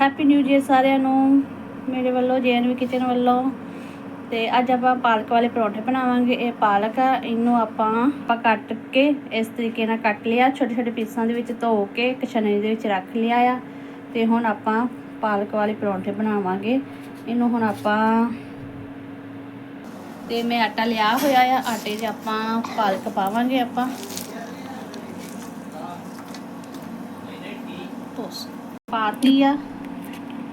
Happy new year ਸਾਰਿਆਂ ਨੂੰ, ਮੇਰੇ ਵੱਲੋਂ ਜੈਨਵੀ ਕਿਚਨ ਵੱਲੋਂ। ਤੇ ਅੱਜ ਆਪਾਂ ਪਾਲਕ ਵਾਲੇ ਪਰੌਂਠੇ ਬਣਾਵਾਂਗੇ। ਇਹ ਪਾਲਕ ਆ, ਇਹਨੂੰ ਆਪਾਂ ਆਪਾਂ ਕੱਟ ਕੇ ਇਸ ਤਰੀਕੇ ਨਾਲ ਕੱਟ ਲਿਆ। ਛੋਟੇ ਛੋਟੇ ਪੀਸਾਂ ਦੇ ਵਿੱਚ ਧੋ ਕੇ ਕਸ਼ਨੇ ਦੇ ਵਿੱਚ ਰੱਖ ਲਿਆ ਆ। ਤੇ ਹੁਣ ਆਪਾਂ ਪਾਲਕ ਵਾਲੇ ਪਰੌਂਠੇ ਬਣਾਵਾਂਗੇ। ਇਹਨੂੰ ਹੁਣ ਆਪਾਂ ਤੇ ਮੈਂ ਆਟਾ ਲਿਆ ਹੋਇਆ ਆ। ਆਟੇ 'ਚ ਆਪਾਂ ਪਾਲਕ ਪਾਵਾਂਗੇ ਆਪਾਂ। ਤੋਸ ਪਾਤੀ ਆ।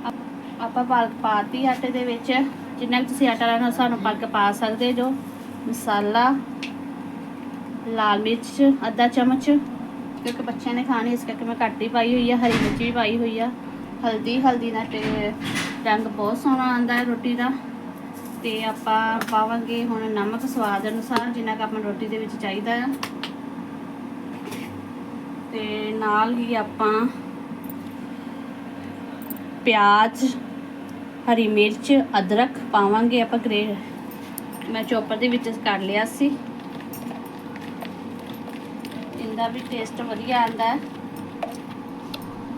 ਆਪਾਂ ਪਾਲਕ ਪਾਤੀ ਆਟੇ ਦੇ ਵਿੱਚ। ਜਿੰਨਾ ਕੁ ਤੁਸੀਂ ਆਟਾ ਲੈਣਾ, ਸਾਨੂੰ ਪਾਲਕ ਪਾ ਸਕਦੇ ਜੋ। ਮਸਾਲਾ, ਲਾਲ ਮਿਰਚ, ਅੱਧਾ ਚਮਚ। ਕਿਉਂਕਿ ਬੱਚਿਆਂ ਨੇ ਖਾਣੀ, ਇਸ ਕਰਕੇ ਮੈਂ ਘੱਟ ਹੀ ਪਾਈ ਹੋਈ ਆ, ਹਰੀ ਮਿਰਚ ਵੀ ਪਾਈ ਹੋਈ ਆ। ਹਲਦੀ ਹਲਦੀ ਨਾਲ ਤੇ ਰੰਗ ਬਹੁਤ ਸੋਹਣਾ ਆਂਦਾ ਹੈ ਰੋਟੀ ਦਾ। ਤੇ ਆਪਾਂ ਪਾਵਾਂਗੇ ਹੁਣ ਨਮਕ ਸਵਾਦ ਅਨੁਸਾਰ, ਜਿੰਨਾ ਕੁ ਆਪਾਂ ਨੂੰ ਰੋਟੀ ਦੇ ਵਿੱਚ ਚਾਹੀਦਾ ਆ ਤੇ ਨਾਲ ਹੀ ਆਪਾਂ ਪਿਆਜ਼, ਹਰੀ ਮਿਰਚ, ਅਦਰਕ ਪਾਵਾਂਗੇ ਆਪਾਂ ਗ੍ਰੇ ਮੈਂ ਚੋਪਰ ਦੇ ਵਿੱਚ ਕਰ ਲਿਆ ਸੀ। ਇਹਦਾ ਵੀ ਟੇਸਟ ਵਧੀਆ ਆਂਦਾ ਹੈ।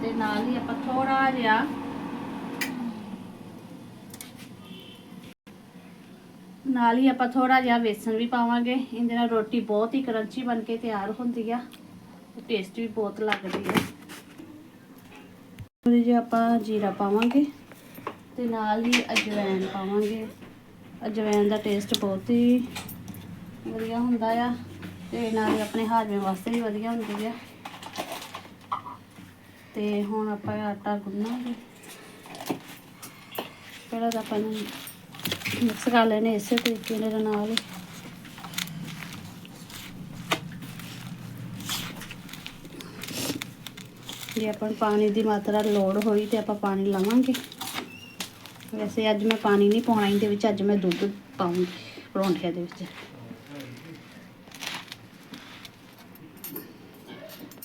ਤੇ ਨਾਲ ਹੀ ਆਪਾਂ ਥੋੜਾ ਜਿਹਾ ਨਾਲ ਹੀ ਆਪਾਂ ਥੋੜਾ ਜਿਹਾ ਵੇਸਣ ਵੀ ਪਾਵਾਂਗੇ। ਇਹਦੇ ਨਾਲ ਰੋਟੀ ਬਹੁਤ ਹੀ ਕਰੰਚੀ ਬਣ ਕੇ ਤਿਆਰ ਹੁੰਦੀ ਆ। ਟੇਸਟ ਵੀ ਬਹੁਤ ਲੱਗਦੀ ਹੈ ਉਹਦੇ ਜੇ ਆਪਾਂ ਜੀਰਾ ਪਾਵਾਂਗੇ ਤੇ ਨਾਲ ਹੀ ਅਜਵਾਇਣ ਪਾਵਾਂਗੇ। ਅਜਵਾਇਣ ਦਾ ਟੇਸਟ ਬਹੁਤ ਹੀ ਵਧੀਆ ਹੁੰਦਾ ਆ ਤੇ ਨਾਲ ਹੀ ਆਪਣੇ ਹਾਜ਼ਮੇ ਵਾਸਤੇ ਵੀ ਵਧੀਆ ਹੁੰਦੀ ਆ। ਤੇ ਹੁਣ ਆਪਾਂ ਆਟਾ ਗੁੰਨਾਂਗੇ। ਪਹਿਲਾਂ ਤਾਂ ਆਪਾਂ ਮਿਕਸ ਕਰ ਲੈਣੇ ਇਸੇ ਤਰੀਕੇ ਦੇ ਨਾਲ ਹੀ। ਜੇ ਆਪਾਂ ਨੂੰ ਪਾਣੀ ਦੀ ਮਾਤਰਾ ਲੋੜ ਹੋਈ ਤੇ ਆਪਾਂ ਪਾਣੀ ਲਾਵਾਂਗੇ। ਵੈਸੇ ਅੱਜ ਮੈਂ ਪਾਣੀ ਨਹੀਂ ਪਾਉਣਾ, ਇਹਦੇ ਵਿੱਚ ਅੱਜ ਮੈਂ ਦੁੱਧ ਪਾਉਂਗੀ ਪਰੌਂਠਿਆਂ ਦੇ ਵਿੱਚ।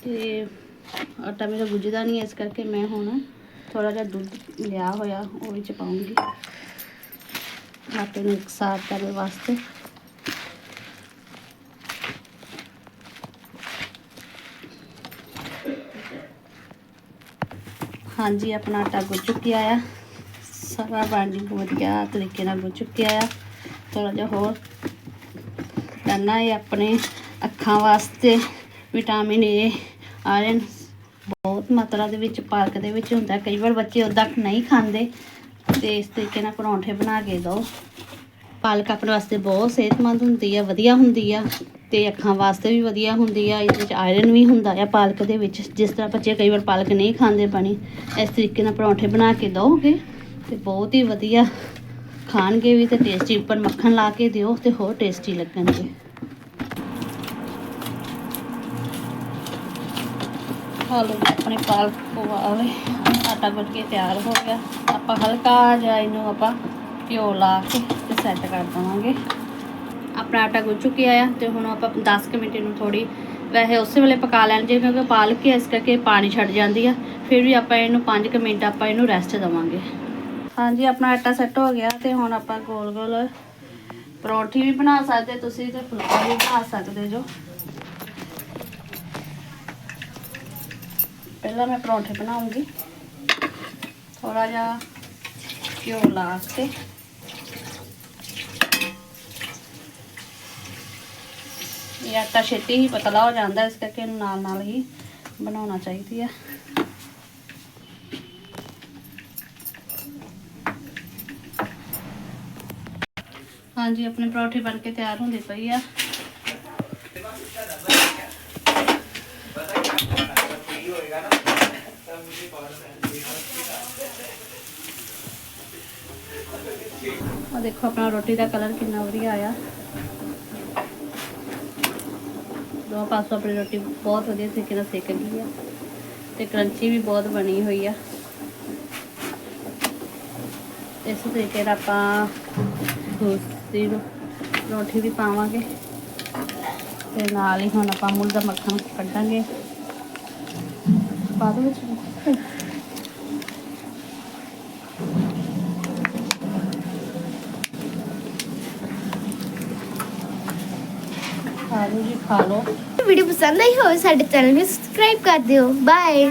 ਤੇ ਆਟਾ ਮੇਰਾ ਗੁੱਝਦਾ ਨਹੀਂ, ਇਸ ਕਰਕੇ ਮੈਂ ਹੁਣ ਥੋੜਾ ਜਿਹਾ ਦੁੱਧ ਲਿਆ ਹੋਇਆ, ਉਹ ਵਿੱਚ ਪਾਉਂਗੀ ਆਟੇ ਨੂੰ ਇਕਸਾਰ ਕਰਨ ਵਾਸਤੇ। ਹਾਂਜੀ, ਆਪਣਾ ਆਟਾ ਗੁੱਝ ਚੁੱਕਿਆ ਆ। ਸਾਰਾ ਪਾਣੀ ਵਧੀਆ ਤਰੀਕੇ ਨਾਲ ਗੁੱਝ ਚੁੱਕਿਆ ਆ। ਥੋੜਾ ਜਿਹਾ ਹੋਰ ਕਰਨਾ ਹੈ ਆਪਣੇ ਅੱਖਾਂ ਵਾਸਤੇ। ਵਿਟਾਮਿਨ ਏ ਆਇਰਨ ਬਹੁਤ ਮਾਤਰਾ ਦੇ ਵਿੱਚ, ਪਾਲਕ ਦੇ ਵਿੱਚ ਹੁੰਦਾ। ਕਈ ਵਾਰ ਬੱਚੇ ਉਦਾਂ ਨਹੀਂ ਖਾਂਦੇ। ਤੇ ਇਸ ਤਰੀਕੇ ਨਾਲ ਪਰੌਂਠੇ ਬਣਾ ਕੇ ਦਿਓ ਪਾਲਕ ਆਪਣੇ ਵਾਸਤੇ ਬਹੁਤ ਸਿਹਤਮੰਦ ਹੁੰਦੀ ਆ, ਵਧੀਆ ਹੁੰਦੀ ਆ। ਤੇ ਅੱਖਾਂ ਵਾਸਤੇ ਵੀ ਵਧੀਆ ਹੁੰਦੀ ਆ, ਇਹਦੇ ਵਿੱਚ ਆਇਰਨ ਵੀ ਹੁੰਦਾ ਆ ਪਾਲਕ ਦੇ ਵਿੱਚ। ਜਿਸ ਤਰ੍ਹਾਂ ਬੱਚੇ ਕਈ ਵਾਰ ਪਾਲਕ ਨਹੀਂ ਖਾਂਦੇ ਬਣੀ ਇਸ ਤਰੀਕੇ ਨਾਲ ਪਰੌਂਠੇ ਬਣਾ ਕੇ ਦਿਓਗੇ ਤੇ ਬਹੁਤ ਹੀ ਵਧੀਆ ਖਾਣਗੇ ਵੀ ਤੇ ਟੇਸਟੀ ਉੱਪਰ ਮੱਖਣ ਲਾ ਕੇ ਦਿਓ ਤੇ ਹੋਰ ਟੇਸਟੀ ਲੱਗਣਗੇ। ਹਾਲੋ ਆਪਣੇ ਪਾਲਕ ਪਵਾਵੇ ਆਟਾ ਗੁੱਝ ਕੇ ਤਿਆਰ ਹੋ ਗਿਆ। ਆਪਾਂ ਹਲਕਾ ਜਿਹਾ ਇਹਨੂੰ ਆਪਾਂ ਘਿਓ ਲਾ ਕੇ ਤੇ ਸੈੱਟ ਕਰ ਦਵਾਂਗੇ। ਆਪਣਾ ਆਟਾ ਗੁੱਝ ਚੁੱਕਿਆ ਆ ਤੇ ਹੁਣ ਆਪਾਂ 10 ਕੁ ਮਿੰਟ ਇਹਨੂੰ ਥੋੜੀ ਵੈਸੇ ਉਸੇ ਵੇਲੇ ਪਕਾ ਲੈਣ, ਜੇ ਕਿਉਂਕਿ ਪਾਲ ਕੇ ਇਸ ਕਰਕੇ ਪਾਣੀ ਛੱਡ ਜਾਂਦੀ ਆ, ਫਿਰ ਵੀ ਆਪਾਂ ਇਹਨੂੰ 5 ਕੁ ਮਿੰਟ ਆਪਾਂ ਇਹਨੂੰ ਰੈਸਟ ਦਵਾਂਗੇ। ਹਾਂਜੀ, ਆਪਣਾ ਆਟਾ ਸੈੱਟ ਹੋ ਗਿਆ ਤੇ ਹੁਣ ਆਪਾਂ ਗੋਲ ਗੋਲ ਪਰੌਂਠੀ ਵੀ ਬਣਾ ਸਕਦੇ, ਤੁਸੀਂ ਤੇ ਫੁਲਕਾ ਵੀ ਬਣਾ ਸਕਦੇ ਜੋ। ਪਹਿਲਾਂ ਮੈਂ ਪਰੌਂਠੇ ਬਣਾਉਂਗੀ। ਥੋੜਾ ਜਿਹਾ ਘਿਓ ਲਾ ਕੇ। ਇਹ ਆਟਾ ਛੇਤੀ ਹੀ ਪਤਲਾ ਹੋ ਜਾਂਦਾ, ਇਸ ਕਰਕੇ ਇਹਨੂੰ ਨਾਲ ਨਾਲ ਹੀ ਬਣਾਉਣਾ ਚਾਹੀਦੀ ਆ। ਹਾਂਜੀ, ਆਪਣੇ ਪਰੌਂਠੇ ਬਣ ਕੇ ਤਿਆਰ ਹੁੰਦੇ ਪਈ ਆ। ਆ ਦੇਖੋ, ਆਪਣਾ ਰੋਟੀ ਦਾ ਕਲਰ ਕਿੰਨਾ ਵਧੀਆ ਆਇਆ। ਦੋ ਪਾਸੋਂ ਆਪਣੀ ਰੋਟੀ ਬਹੁਤ ਵਧੀਆ ਤਰੀਕੇ ਨਾਲ ਸੇਕ ਗਈ ਆ ਤੇ ਕਰੰਚੀ ਵੀ ਬਹੁਤ ਬਣੀ ਹੋਈ ਆ। ਇਸ ਤਰੀਕੇ ਨਾਲ ਆਪਾਂ ਦੂਸਰੀ ਰੋ- ਰੋਟੀ ਵੀ ਪਾਵਾਂਗੇ ਤੇ ਨਾਲ ਹੀ ਹੁਣ ਆਪਾਂ ਮੁੱਲ ਦਾ ਮੱਖਣ ਕੱਢਾਂਗੇ। ਬਾਅਦ ਵਿੱਚ ਖਾ ਲਓ ਜੀ ਖਾ ਲਓ। ਵੀਡੀਓ ਪਸੰਦ ਆਈ ਹੋਵੇ, ਸਾਡੇ ਚੈਨਲ ਨੂੰ ਸਬਸਕ੍ਰਾਈਬ ਕਰ ਦਿਓ। ਬਾਏ